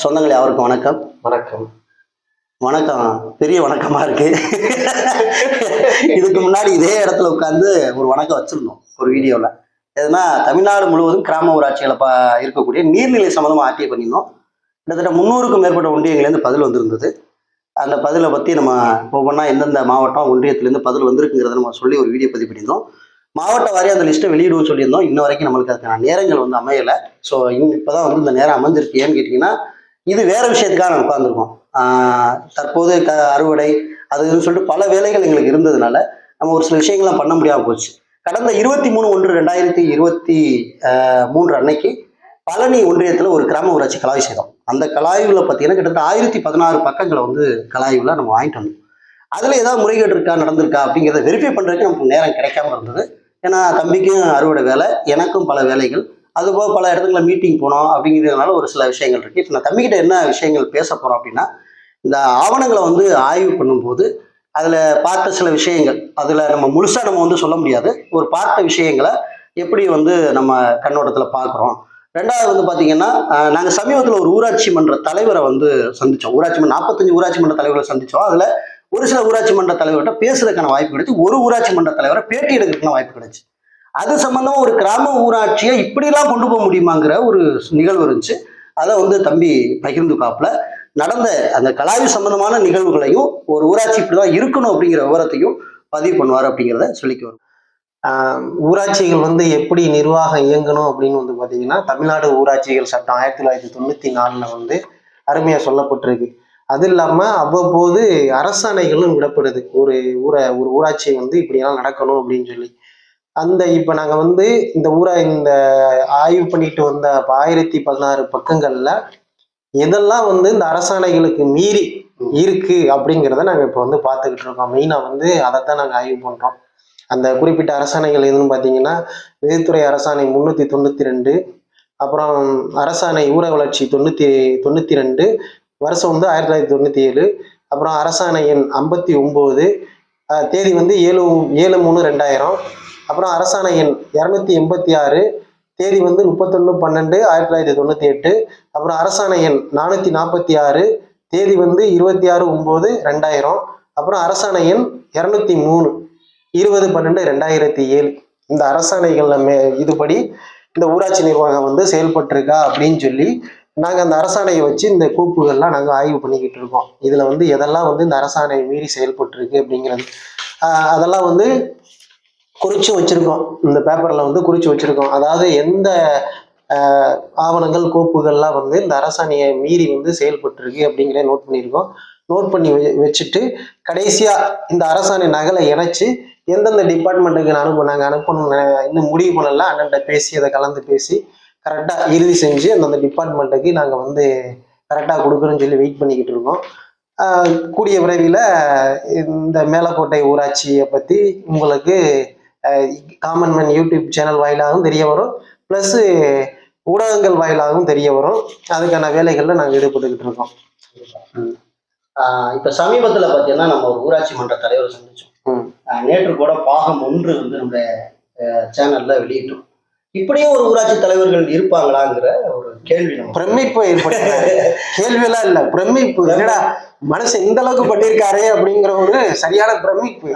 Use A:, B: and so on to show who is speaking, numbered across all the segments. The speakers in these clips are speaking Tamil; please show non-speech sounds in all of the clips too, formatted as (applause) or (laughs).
A: சொந்தங்கள் யாருக்கும் வணக்கம்.
B: வணக்கம்.
A: வணக்கம். பெரிய வணக்கமா இருக்கு. இதுக்கு முன்னாடி இதே இடத்துல உட்காந்து ஒரு வணக்கம் வச்சிருந்தோம் ஒரு வீடியோவில் எதுனா தமிழ்நாடு முழுவதும் கிராம ஊராட்சிகளை பா இருக்கக்கூடிய நீர்நிலை சம்மந்தமாக ஆட்சியை பண்ணியிருந்தோம். கிட்டத்தட்ட முந்நூறுக்கும் மேற்பட்ட ஒன்றியங்கள்லேருந்து பதில் வந்திருந்தது. அந்த பதிலை பற்றி நம்ம ஒவ்வொன்றா எந்தெந்த மாவட்டம் ஒன்றியத்துலேருந்து பதில் வந்திருக்குங்கிறத நம்ம சொல்லி ஒரு வீடியோ பதிவு பண்ணியிருந்தோம் மாவட்ட வாரியாக அந்த லிஸ்ட்டை வெளியிடுவோம் சொல்லியிருந்தோம். இன்ன வரைக்கும் நம்மளுக்கு அதுக்கான நேரங்கள் வந்து அமையலை. ஸோ இப்போ தான் வந்து இந்த நேரம் அமைஞ்சிருக்கு. ஏன்னு கேட்டிங்கன்னா இது வேற விஷயத்துக்காக நாங்கள் உட்காந்துருக்கோம் தற்போது க அறுவடை அது இதுன்னு சொல்லிட்டு பல வேலைகள் எங்களுக்கு இருந்ததுனால நம்ம ஒரு சில விஷயங்கள்லாம் பண்ண முடியாமல் போச்சு. கடந்த இருபத்தி மூணு ஒன்று ரெண்டாயிரத்தி இருபத்தி மூன்று அன்னைக்கு பழனி ஒன்றியத்தில் ஒரு கிராம ஊராட்சி கலாய்வு செய்தோம் அந்த கலாய்வில் பார்த்தீங்கன்னா கிட்டத்தட்ட ஆயிரத்தி பதினாறு பக்கங்களை வந்து கலாய்வில் நம்ம வாங்கிட்டு வந்தோம். அதில் ஏதாவது முறைகேடு இருக்கா நடந்திருக்கா அப்படிங்கிறத வெரிஃபை பண்ணுறதுக்கு நமக்கு நேரம் கிடைக்காம இருந்தது. ஏன்னா தம்பிக்கும் அறுவடை வேலை எனக்கும் பல வேலைகள். அதுபோக பல இடத்துல மீட்டிங் போனோம் அப்படிங்கிறதுனால ஒரு சில விஷயங்கள் இருக்குது இப்போ நான் தம்பிக்கிட்ட என்ன விஷயங்கள் பேச போகிறோம் அப்படின்னா இந்த ஆவணங்களை வந்து ஆய்வு பண்ணும்போது அதில் பார்த்த சில விஷயங்கள் அதில் நம்ம முழுசாக நம்ம வந்து சொல்ல முடியாது. ஒரு பார்த்த விஷயங்களை எப்படி வந்து நம்ம கண்ணோட்டத்தில் பார்க்குறோம். ரெண்டாவது வந்து பார்த்தீங்கன்னா நாங்கள் சமீபத்தில் ஒரு ஊராட்சி மன்ற தலைவரை வந்து சந்தித்தோம் ஊராட்சி மன்ற நாற்பத்தஞ்சு ஊராட்சி மன்ற தலைவரை சந்தித்தோம் அதில் ஒரு சில ஊராட்சி மன்ற தலைவர்கிட்ட பேசுறதுக்கான வாய்ப்பு கிடைச்சு ஒரு ஊராட்சி மன்ற தலைவரை பேட்டி எடுக்கிறதுக்கான வாய்ப்பு கிடைச்சு. அது சம்பந்தமா ஒரு கிராம ஊராட்சியை இப்படிலாம் கொண்டு போக முடியுமாங்கிற ஒரு நிகழ்வு இருந்துச்சு. அதை வந்து தம்பி பகிர்ந்து காப்பில். நடந்த அந்த கலாய்வு சம்பந்தமான நிகழ்வுகளையும் ஒரு ஊராட்சி இப்படிதான் இருக்கணும் அப்படிங்கிற விவரத்தையும் பதிவு பண்ணுவார் அப்படிங்கிறத சொல்லிக்க வரும்.
B: ஆஹ் ஊராட்சிகள் வந்து எப்படி நிர்வாகம் இயங்கணும் அப்படின்னு வந்து பார்த்தீங்கன்னா தமிழ்நாடு ஊராட்சிகள் சட்டம் ஆயிரத்தி தொள்ளாயிரத்தி தொண்ணூற்றி நாலில் வந்து அருமையாக சொல்லப்பட்டிருக்கு. அது இல்லாமல் அவ்வப்போது அரசாணைகளும் விடப்படுது. ஒரு ஊரை ஒரு ஊராட்சி வந்து இப்படியெல்லாம் நடக்கணும் அப்படின்னு சொல்லி. அந்த இப்போ நாங்கள் வந்து இந்த ஊரை இந்த ஆய்வு பண்ணிட்டு வந்த ஆயிரத்தி பதினாறு பக்கங்களில் எதெல்லாம் வந்து இந்த அரசாணைகளுக்கு மீறி இருக்கு அப்படிங்கிறத நாங்கள் இப்போ வந்து பார்த்துக்கிட்டு இருக்கோம். மெயினாக வந்து அதைத்தான் நாங்கள் ஆய்வு பண்ணுறோம் அந்த குறிப்பிட்ட அரசாணைகள் எதுன்னு பார்த்தீங்கன்னா நிதித்துறை அரசாணை முந்நூற்றி தொண்ணூற்றி ரெண்டு அப்புறம் அரசாணை ஊர வளர்ச்சி தொண்ணூற்றி தொண்ணூற்றி ரெண்டு வருஷம் வந்து ஆயிரத்தி தொள்ளாயிரத்தி தொண்ணூற்றி ஏழு அப்புறம் அரசாணை எண் ஐம்பத்தி ஒம்பது தேதி வந்து ஏழு ஏழு மூணு ரெண்டாயிரம் அப்புறம் அரசாணை எண் இரநூத்தி எண்பத்தி ஆறு தேதி வந்து முப்பத்தொன்று பன்னெண்டு ஆயிரத்தி தொள்ளாயிரத்தி தொண்ணூற்றி எட்டு. அப்புறம் அரசாணை எண் நானூற்றி நாற்பத்தி ஆறு தேதி வந்து இருபத்தி ஆறு ஒம்பது ரெண்டாயிரம். அப்புறம் அரசாணை எண் இரநூத்தி மூணு இருபது பன்னெண்டு ரெண்டாயிரத்தி ஏழு. இந்த அரசாணைகளில் மே இதுபடி இந்த ஊராட்சி நிர்வாகம் வந்து செயல்பட்டிருக்கா அப்படின்னு சொல்லி நாங்கள் அந்த அரசாணையை வச்சு இந்த கூப்புகள்லாம் நாங்கள் ஆய்வு பண்ணிக்கிட்டு இருக்கோம். இதில் வந்து எதெல்லாம் வந்து இந்த அரசாணை மீறி செயல்பட்டிருக்கு அப்படிங்கிறது. அதெல்லாம் வந்து குறித்து வச்சுருக்கோம். இந்த பேப்பரில் வந்து குறித்து வச்சுருக்கோம். அதாவது எந்த ஆவணங்கள் கோப்புகள்லாம் வந்து இந்த அரசாணையை மீறி வந்து செயல்பட்டுருக்கு அப்படிங்கிற நோட் பண்ணியிருக்கோம். நோட் பண்ணி வச்சுட்டு கடைசியாக இந்த அரசாணை நகலை இணைச்சு எந்தெந்த டிபார்ட்மெண்ட்டுக்கு அனுப்ப நாங்கள் அனுப்பணும் இன்னும் முடிவு பண்ணல. அண்ணன்ட்ட பேசி அதை கலந்து பேசி கரெக்டாக இறுதி செஞ்சு அந்தந்த டிபார்ட்மெண்ட்டுக்கு நாங்கள் வந்து கரெக்டாக கொடுக்குறோன்னு சொல்லி வெயிட் பண்ணிக்கிட்டு இருக்கோம். கூடிய விரைவில் இந்த மேலக்கோட்டை ஊராட்சியை பற்றி உங்களுக்கு காமன் மேன் யூடியூப் சேனல் வாயிலாகவும் தெரிய வரும். ப்ளஸ்ஸு ஊடகங்கள் வாயிலாகவும் தெரிய வரும். அதுக்கான வேலைகளில் நாங்கள் ஈடுபட்டுக்கிட்டு இருக்கோம்.
A: இப்ப சமீபத்துல பார்த்தீங்கன்னா நம்ம ஒரு ஊராட்சி மன்ற தலைவரை சந்திச்சோம். நேற்று கூட பாகம் ஒன்று வந்து நம்ம சேனல்ல வெளியிட்டோம். இப்படியும் ஒரு ஊராட்சி தலைவர்கள் இருப்பாங்களாங்கிற ஒரு கேள்வி
B: பிரமிப்பு ஏற்பட்ட (laughs) கேள்வியெல்லாம் இல்லை. பிரமிப்பு. என்னடா மனசு இந்த அளவுக்கு பண்ணியிருக்காரே அப்படிங்கிற ஒரு சரியான பிரமிப்பு.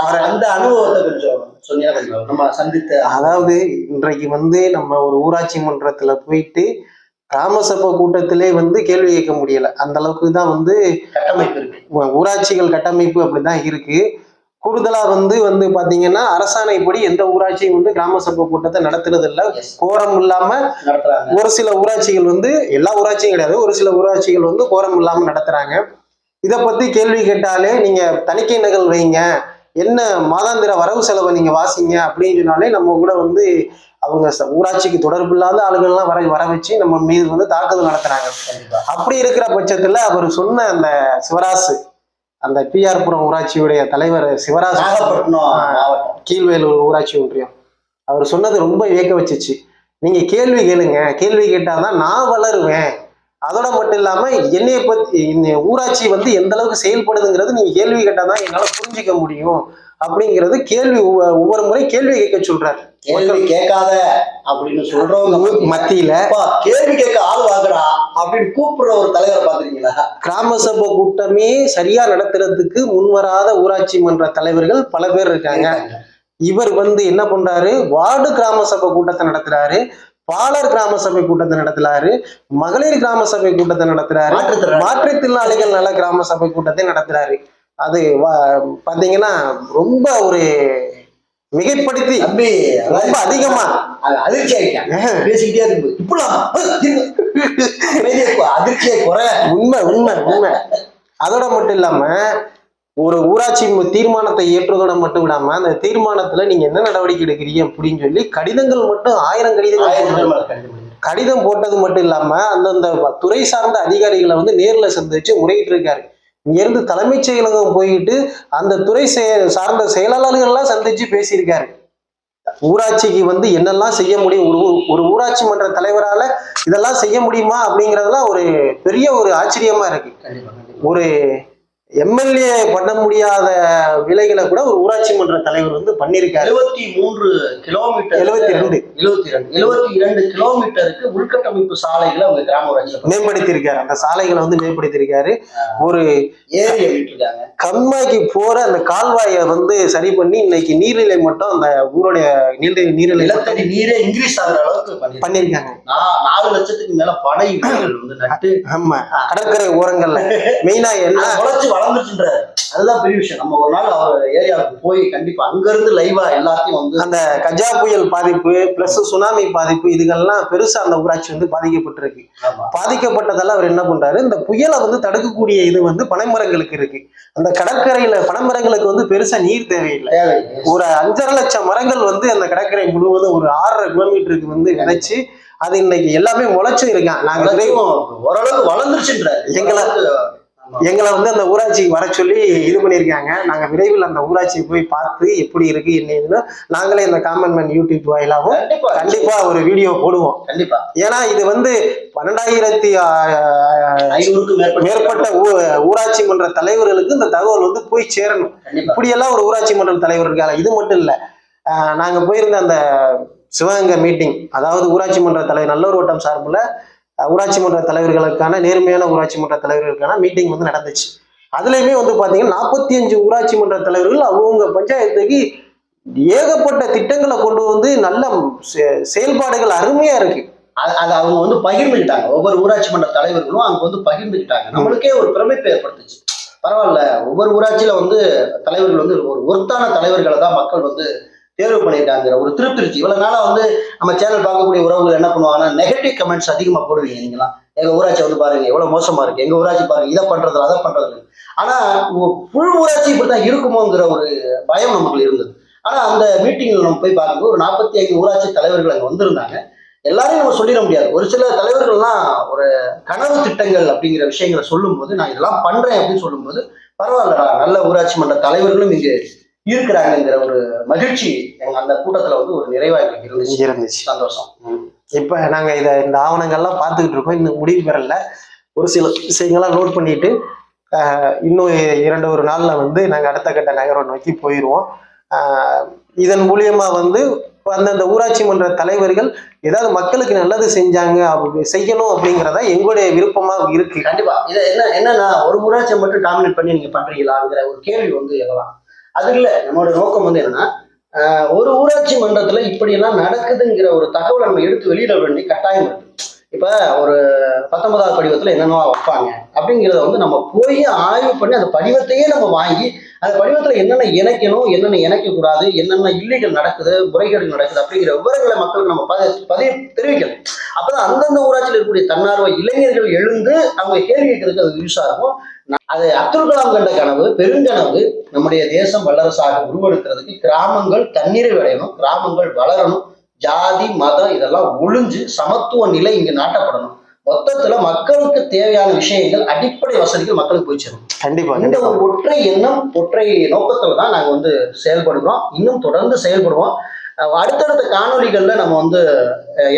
A: அவர் அந்த அனுபவத்தை கொஞ்சம் சொன்னீங்கன்னா நம்ம சந்தித்த
B: அதாவது இன்றைக்கு வந்து நம்ம ஒரு ஊராட்சி மன்றத்துல போயிட்டு கிராம சபை கூட்டத்திலே வந்து கேள்வி கேட்க முடியல. அந்த அளவுக்கு தான் வந்து
A: கட்டமைப்பு இருக்கு.
B: ஊராட்சிகள் கட்டமைப்பு அப்படிதான் இருக்கு. கூடுதலா வந்து வந்து பாத்தீங்கன்னா அரசாணைப்படி எந்த ஊராட்சியும் வந்து கிராம சபை கூட்டத்தை நடத்துறது இல்ல. கோரம் இல்லாம ஒரு சில ஊராட்சிகள் வந்து எல்லா ஊராட்சியும் கிடையாது. ஒரு சில ஊராட்சிகள் வந்து கோரம் இல்லாம நடத்துறாங்க. இதை பத்தி கேள்வி கேட்டாலே நீங்க தணிக்கை நகல் வைங்க. என்ன மாதாந்திர வரவு செலவை நீங்க வாசிங்க அப்படின்னு சொன்னாலே நம்ம கூட வந்து அவங்க ஊராட்சிக்கு தொடர்பு இல்லாத ஆளுகள்லாம் வர வர வச்சு நம்ம மீது வந்து தாக்குதல் நடத்துறாங்க. அப்படி இருக்கிற பட்சத்துல அவர் சொன்ன அந்த சிவராசு அந்த பிஆர் புரம் ஊராட்சியுடைய தலைவர் சிவராசு கீழ்வேலூர் ஊராட்சி ஒன்றியம். அவர் சொன்னது ரொம்ப வியக்க வச்சுச்சு. நீங்க கேள்வி கேளுங்க. கேள்வி கேட்டாதான் நான் வளருவேன். அதோட மட்டும் இல்லாம என்னைய பத்தி இந்த ஊராட்சி வந்து எந்த அளவுக்கு செயல்படுதுங்கிறது நீங்க கேள்வி கேட்டாதான் என்னால புரிஞ்சுக்க முடியும். அப்படிங்கிறது கேள்வி ஒவ்வொ- ஒவ்வொரு முறை கேள்வி கேட்க சொல்றாரு.
A: கேள்வி கேட்காத அப்படின்னு சொல்றவங்க மத்தியில. கேள்வி கேட்க ஆள் வாங்கடா அப்படின்னு கூப்பிடுற ஒரு தலைவரை பாத்துறீங்களா
B: கிராம சபை கூட்டமே சரியா நடத்துறதுக்கு முன்வராத ஊராட்சி மன்ற தலைவர்கள் பல பேர் இருக்காங்க. இவர் வந்து என்ன பண்றாரு? வார்டு கிராம சபை கூட்டத்தை நடத்துறாரு. பாலர் கிராம சபை கூட்டத்தை நடத்துறாரு மகளிர் கிராம சபை கூட்டத்தை நடத்துறாரு
A: மாற்றுத்திறனாளி.
B: மாற்றுத்திறனாளிகள் நல கிராம சபை கூட்டத்தை நடத்துறாரு. அது பாத்தீங்கன்னா ரொம்ப ஒரு மிகைப்படுத்தி ரொம்ப அதிகமா.
A: அது அதிர்ச்சி பேசிக்கிட்டே இருக்கும்போது இப்படிலாம். (laughs) அதிர்ச்சியை குறை.
B: உண்மை உண்மை உண்மை. அதோட மட்டும் இல்லாம ஒரு ஊராட்சி தீர்மானத்தை ஏற்றுவதோட மட்டும் இல்லாம அந்த தீர்மானத்துல நீங்க என்ன நடவடிக்கை எடுக்கிறீங்க அப்படின்னு சொல்லி கடிதங்கள் மட்டும் ஆயிரம் கடிதங்கள். கடிதம். போட்டது மட்டும் இல்லாம அந்தந்த துறை சார்ந்த அதிகாரிகளை வந்து நேர்ல சந்திச்சு முறையிட்டு இருக்காரு. இங்க இருந்து தலைமைச் செயலகம் போயிட்டு அந்த துறை சார்ந்த செயலாளர்கள்லாம் சந்திச்சு பேசியிருக்காரு. ஊராட்சிக்கு வந்து என்னெல்லாம் செய்ய முடியும்? ஒரு ஒரு ஊராட்சி மன்ற தலைவரால இதெல்லாம் செய்ய முடியுமா அப்படிங்கறதெல்லாம் ஒரு பெரிய ஒரு ஆச்சரியமா இருக்கு. ஒரு எம்எல்ஏ பண்ண முடியாத விலைகளை கூட ஒரு ஊராட்சி மன்ற தலைவர் வந்து பண்ணியிருக்காரு.
A: எழுபத்தி மூன்று கிலோமீட்டர்
B: எழுபத்தி ரெண்டு.
A: எழுபத்தி ரெண்டு. எழுபத்தி இரண்டு கிலோமீட்டருக்கு உள்கட்டமைப்பு சாலைகளை அவங்க கிராம ஊராட்சியில்
B: மேம்படுத்தியிருக்காரு. அந்த சாலைகளை வந்து மேம்படுத்தியிருக்காரு. ஒரு
A: ஏரி இருக்காங்க
B: கண்மாய்க்கு போற அந்த கால்வாயை வந்து சரி பண்ணி இன்னைக்கு நீர்நிலை மட்டும் அந்த ஊருடைய நீர்நிலை நீர்நிலை
A: நிலத்தடி நீரே இன்க்ரீஸ் ஆகுற அளவுக்கு பண்ணிருக்காங்க.
B: பண்ணியிருக்காங்க.
A: நாலு லட்சத்துக்கு மேல வீடுகள் வந்து நட்டு.
B: ஆமா. கடற்கரை ஓரங்கள்ல. (laughs) மெயினா என்ன?
A: வளர்ந்துச்சுன்றாரு அதுதான் பெரிய விஷயம் நம்ம ஒரு நாள் அவர் ஏரியாவுக்கு போய் கண்டிப்பா அங்க இருந்து லைவா எல்லாத்தையும் வந்து
B: அந்த கஜா புயல் பாதிப்பு பிளஸ் சுனாமி பாதிப்பு இதுகள்லாம் பெருசா அந்த ஊராட்சி வந்து பாதிக்கப்பட்டிருக்கு. பாதிக்கப்பட்டதெல்லாம் அவர் என்ன பண்றாரு இந்த புயலை வந்து தடுக்கக்கூடிய இது வந்து பனைமரங்களுக்கு இருக்கு அந்த கடற்கரையில பனைமரங்களுக்கு வந்து பெருசா நீர் தேவையில்லை. ஒரு அஞ்சரை லட்சம் மரங்கள் வந்து அந்த கடற்கரை முழுவதும் ஒரு ஆறரை கிலோமீட்டருக்கு வந்து விதைச்சு அது இன்னைக்கு எல்லாமே முளைச்சு இருக்கான் நாங்க
A: ஓரளவுக்கு வளர்ந்துருச்சுன்றாரு
B: எங்களை-. எங்களை வந்து அந்த ஊராட்சிக்கு வர சொல்லி இது பண்ணியிருக்காங்க. நாங்க விரைவில் அந்த ஊராட்சியை போய் பார்த்து எப்படி இருக்கு என்ன ஏதுன்னு நாங்களே இந்த காமன் மேன் யூடியூப் வாயிலாகவும்
A: கண்டிப்பா.
B: ஒரு வீடியோ போடுவோம்.
A: கண்டிப்பா.
B: ஏன்னா இது வந்து பன்னெண்டாயிரத்தி
A: மேற்பட்ட
B: ஊராட்சி மன்ற தலைவர்களுக்கு இந்த தகவல் வந்து போய் சேரணும். இப்படியெல்லாம் ஒரு ஊராட்சி மன்ற தலைவர் இருக்காங்க இது மட்டும் இல்ல. ஆஹ், நாங்க போயிருந்த அந்த சிவகங்கை மீட்டிங் அதாவது ஊராட்சி மன்ற தலைவர் நல்லூர் வட்டம் சார்பில் ஊராட்சி மன்ற தலைவர்களுக்கான நேர்மையான ஊராட்சி மன்ற தலைவர்களுக்கான மீட்டிங் வந்து நடந்துச்சு. அதுலயுமே வந்து பாத்தீங்கன்னா நாற்பத்தி அஞ்சு ஊராட்சி மன்ற தலைவர்கள் அவங்கவுங்க பஞ்சாயத்துக்கு ஏகப்பட்ட திட்டங்களை கொண்டு வந்து நல்ல செ- செயல்பாடுகள் அருமையா இருக்கு.
A: அது அவங்க வந்து பகிர்ந்துக்கிட்டாங்க. ஒவ்வொரு ஊராட்சி மன்ற தலைவர்களும் அங்க வந்து பகிர்ந்துக்கிட்டாங்க. நம்மளுக்கே ஒரு பிரமிப்பு ஏற்படுத்துச்சு. பரவாயில்ல. ஒவ்வொரு ஊராட்சியில வந்து தலைவர்கள் வந்து ஒரு ஒருத்தான தலைவர்களை தான் மக்கள் வந்து தேர்வு பண்ணிட்டாங்கிற ஒரு திருப்திருச்சி. இவ்வளவு நாளா வந்து நம்ம சேனல் பார்க்கக்கூடிய உறவுகள் என்ன பண்ணுவாங்கன்னா நெகட்டிவ் கமெண்ட்ஸ் அதிகமா போடுவீங்க நீங்களாம் எங்க ஊராட்சி வந்து பாருங்க எவ்வளவு மோசமா இருக்கு. எங்க ஊராட்சி பாருங்க இதை பண்றது அதை பண்றது ஆனா புல் ஊராட்சி இப்படிதான் இருக்குமோங்கிற ஒரு பயம் நமக்கு இருந்தது. ஆனா அந்த மீட்டிங்ல நம்ம போய் பார்க்கும்போது ஒரு நாற்பத்தி ஐந்து ஊராட்சி தலைவர்கள் அங்க வந்திருந்தாங்க. எல்லாரையும் நம்ம சொல்லிட முடியாது. ஒரு சில தலைவர்கள்லாம் ஒரு கனவு திட்டங்கள் அப்படிங்கிற விஷயங்களை சொல்லும்போது நான் இதெல்லாம் பண்றேன் அப்படின்னு சொல்லும்போது பரவாயில்லடா நல்ல ஊராட்சி மன்ற தலைவர்களும் இங்கே இருக்கிறாங்கங்கிற ஒரு மகிழ்ச்சி எங்க அந்த கூட்டத்துல வந்து ஒரு நிறைவா எங்களுக்கு இருந்துச்சு.
B: இருந்துச்சு.
A: சந்தோஷம்.
B: இப்ப நாங்க இத இந்த ஆவணங்கள்லாம் பார்த்துக்கிட்டு இருக்கோம். இன்னும் முடிவு பெறல ஒரு சில விஷயங்கள்லாம் நோட் பண்ணிட்டு இன்னும் இரண்டு ஒரு நாள்ல வந்து நாங்க அடுத்த கட்ட நகரம் நோக்கி போயிடுவோம் இதன் மூலியமா வந்து அந்தந்த ஊராட்சி மன்ற தலைவர்கள் ஏதாவது மக்களுக்கு நல்லது செஞ்சாங்க செய்யணும் அப்படிங்கிறத எங்களுடைய விருப்பமா இருக்கு.
A: கண்டிப்பா. இது என்ன என்னன்னா ஒரு ஊராட்சியை மட்டும் டாமினேட் பண்ணி நீங்க பண்றீங்களாங்கிற ஒரு கேள்வி வந்து எழலாம் அது இல்லை நம்மளோட நோக்கம் வந்து என்னன்னா ஒரு ஊராட்சி மன்றத்துல இப்படி எல்லாம் நடக்குதுங்கிற ஒரு தகவலை நம்ம எடுத்து வெளியிட வேண்டிய கட்டாயம் இருக்கு. இப்ப ஒரு பத்தொன்பதாவது படிவத்துல என்னென்னவா வைப்பாங்க. அப்படிங்கிறத வந்து நம்ம போய் ஆய்வு பண்ணி அந்த படிவத்தையே நம்ம வாங்கி அந்த படிவத்துல என்னென்ன இணைக்கணும் என்னென்ன இணைக்க கூடாது என்னென்ன இல்லீகல் நடக்குது முறைகேடு நடக்குது அப்படிங்கிற விவரங்களை மக்களுக்கு நம்ம பதி பதிய தெரிவிக்கணும். அப்பதான் அந்தந்த ஊராட்சியில் இருக்கக்கூடிய தன்னார்வ இளைஞர்கள் எழுந்து அவங்க கேள்வி கேட்கறதுக்கு அது யூஸ் இருக்கும் அது அப்துல் கலாம் கண்ட கனவு பெருங்கனவு நம்முடைய தேசம் வல்லரசாக உருவெடுக்கிறதுக்கு கிராமங்கள் தண்ணீரை விளையணும் கிராமங்கள் வளரணும் ஜாதி மதம் இதெல்லாம் ஒழிஞ்சு சமத்துவ நிலை இங்க நாட்டப்படணும். மொத்தத்துல மக்களுக்கு தேவையான விஷயங்கள் அடிப்படை வசதிகள் மக்களுக்கு போய் சேரும்.
B: கண்டிப்பா
A: இந்த ஒற்றை எண்ணம் ஒற்றை நோக்கத்துல தான் நாங்க வந்து செயல்படுறோம். இன்னும் தொடர்ந்து செயல்படுவோம். அடுத்தடுத்த காணொளிகள்ல நம்ம வந்து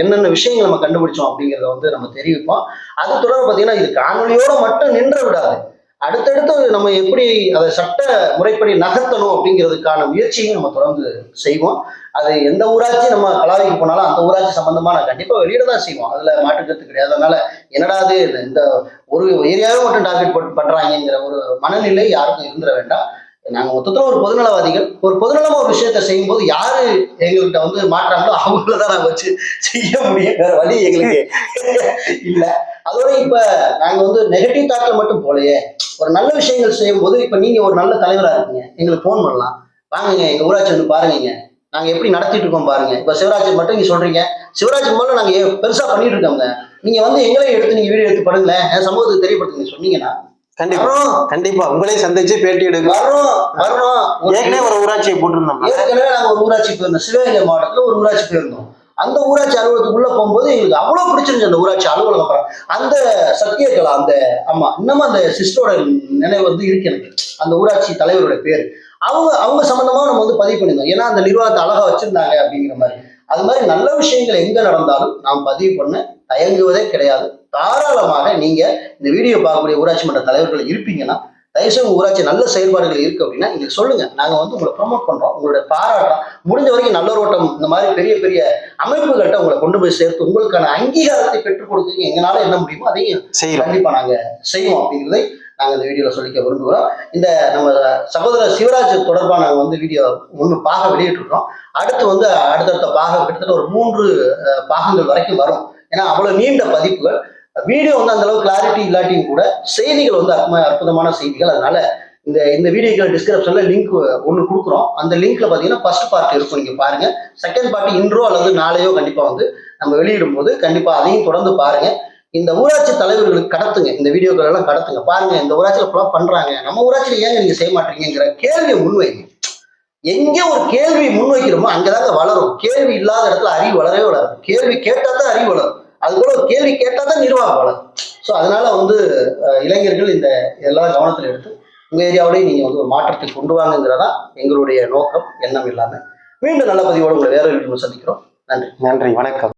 A: என்னென்ன விஷயங்கள் நம்ம கண்டுபிடிச்சோம் அப்படிங்கிறத வந்து நம்ம தெரிவிப்போம். அது தொடர்ந்து பார்த்தீங்கன்னா இது காணொளியோட மட்டும் நின்று விடாது அடுத்தடுத்து நம்ம எப்படி அதை சட்ட முறைப்படி நகர்த்தணும் அப்படிங்கிறதுக்கான முயற்சியும் நம்ம தொடர்ந்து செய்வோம். அது எந்த ஊராட்சி நம்ம கலாவிக்கு போனாலும் அந்த ஊராட்சி சம்பந்தமா நான் கண்டிப்பா வெளியிட தான் செய்வோம். அதுல மாற்றுக்கருத்து கிடையாது. அதனால என்னடா அது இது இந்த ஒரு ஏரியாவே மட்டும் டார்கெட் போட்டு பண்றாங்கங்கிற ஒரு மனநிலை யாருக்கும் இருந்துட வேண்டாம். நாங்க மொத்தத்துல ஒரு பொதுநலவாதிகள். ஒரு பொதுநலமா ஒரு விஷயத்த செய்யும்போது யாரு எங்கள்கிட்ட வந்து மாற்றாங்களோ அவங்கள தான் நாங்க வச்சு செய்ய முடியும். வேற வழி எங்களுக்கு இல்ல. அதோட இப்ப நாங்க வந்து நெகட்டிவ் தாட்ல மட்டும் போலையே. ஒரு நல்ல விஷயங்கள் செய்யும் போது இப்ப நீங்க ஒரு நல்ல தலைவரா இருக்கீங்க. எங்களுக்கு ஃபோன் பண்ணலாம். வாங்குங்க. எங்க ஊராட்சி வந்து பாருங்க நாங்க எப்படி நடத்திட்டு இருக்கோம் பாருங்க. இப்ப சிவராஜ் மட்டும் நீங்க சொல்றீங்க. சிவராஜ் மேல நாங்க ஏ- பெருசா பண்ணிட்டு இருக்கோங்க. நீங்க வந்து எங்களையும் எடுத்து நீங்க வீடியோ எடுத்து படுங்களேன். என் சமூகத்துக்கு தெரியப்படுத்துங்க. சொன்னீங்கன்னா.
B: கண்டிப்பா. கண்டிப்பா. உங்களையும் சந்திச்சு பேட்டி எடுங்க.
A: வரோம் வரோம் ஒரு-
B: ஏற்கனவே ஒரு ஊராட்சியை போட்டிருந்தோம்.
A: ஏற்கனவே நாங்க ஒரு ஊராட்சி போயிருந்தோம். சிவகங்கை மாவட்டத்துல ஒரு ஊராட்சி போயிருந்தோம். அந்த ஊராட்சி அலுவலகத்துக்குள்ள போகும்போது எங்களுக்கு அவ்வளோ பிடிச்சிருந்துச்சு அந்த ஊராட்சி அலுவலகம் அப்புறம். அந்த சத்தியகலா அந்த ஆமா இன்னமும் அந்த சிஸ்டரோட நினைவு வந்து இருக்கு எனக்கு. அந்த ஊராட்சி தலைவரோட பேர். அவங்க அவங்க சம்பந்தமா நம்ம வந்து பதிவு பண்ணியிருந்தோம். ஏன்னா அந்த நிர்வாகத்தை அழகா வச்சிருந்தாங்க அப்படிங்கிற மாதிரி. அது மாதிரி நல்ல விஷயங்கள் எங்க நடந்தாலும் நாம் பதிவு பண்ண தயங்குவதே கிடையாது. தாராளமாக நீங்க இந்த வீடியோ பார்க்கக்கூடிய ஊராட்சி மன்ற தலைவர்கள் இருப்பீங்கன்னா தயவுசெய்து ஊராட்சி நல்ல செயல்பாடுகள் இருக்கு அப்படின்னா எங்களுக்கு சொல்லுங்க. நாங்க வந்து உங்களை ப்ரொமோட் பண்றோம். உங்களுடைய பாராட்டுறோம் முடிஞ்ச வரைக்கும் நல்ல ஓட்டம் இந்த மாதிரி பெரிய பெரிய அமைப்புகள்கிட்ட உங்களை கொண்டு போய் சேர்த்து உங்களுக்கான அங்கீகாரத்தை பெற்றுக் கொடுக்க எங்களால என்ன முடியுமோ அதையும்
B: செய்யறோம்
A: கண்டிப்பா நாங்க செய்வோம் அப்படிங்கிறதை நாங்க இந்த வீடியோல சொல்லிக்க விரும்புகிறோம். இந்த நம்ம சகோதரர் சிவராஜ் தொடர்பா நாங்க வந்து வீடியோ ஒன்று பாக வெளியிட்டிருக்கோம் அடுத்து வந்து அடுத்தடுத்த பாகம் கிட்டத்தட்ட ஒரு மூன்று பாகங்கள் வரைக்கும் வரும். ஏன்னா அவ்வளவு நீண்ட பதிப்புகள். வீடியோ வந்து அந்த அளவுக்கு கிளாரிட்டி இல்லாட்டியும் கூட செய்திகள் வந்து அற்புத அற்புதமான செய்திகள். அதனால இந்த இந்த வீடியோக்கு டிஸ்கிரிப்ஷன்ல லிங்க் ஒன்று கொடுக்குறோம். அந்த லிங்க்ல பார்த்தீங்கன்னா ஃபர்ஸ்ட் பார்ட் இருக்கும். நீங்க பாருங்க. செகண்ட் பார்ட் இன்றோ அல்லது நாளையோ கண்டிப்பா வந்து நம்ம வெளியிடும் போது கண்டிப்பா அதையும் தொடர்ந்து பாருங்க. இந்த ஊராட்சி தலைவர்களுக்கு கடத்துங்க. இந்த வீடியோக்கள் எல்லாம் கடத்துங்க. பாருங்க இந்த ஊராட்சியில் இப்பெல்லாம் பண்றாங்க. நம்ம ஊராட்சியில் ஏங்க நீங்க செய்ய மாட்டீங்கிற கேள்வியை முன்வைங்க. எங்கே ஒரு கேள்வி முன்வைக்கிறோமோ அங்கதாங்க வளரும். கேள்வி இல்லாத இடத்துல அறிவு வளரவே வளரும் கேள்வி கேட்டா தான் அறிவு வளரும். அது கூட ஒரு கேள்வி கேட்டால் தான் நிர்வாகம் வளரும் ஸோ அதனால வந்து இளைஞர்கள் இந்த இதெல்லாம் கவனத்தில் எடுத்து உங்கள் ஏரியாவிலேயே நீங்கள் வந்து ஒரு மாற்றத்தை கொண்டு வாங்குங்கிறதா எங்களுடைய நோக்கம் எண்ணம் இல்லாமல் மீண்டும் நல்ல பதிவோடு உங்களை வேற வீட்டில் சந்திக்கிறோம். நன்றி.
B: நன்றி. வணக்கம்.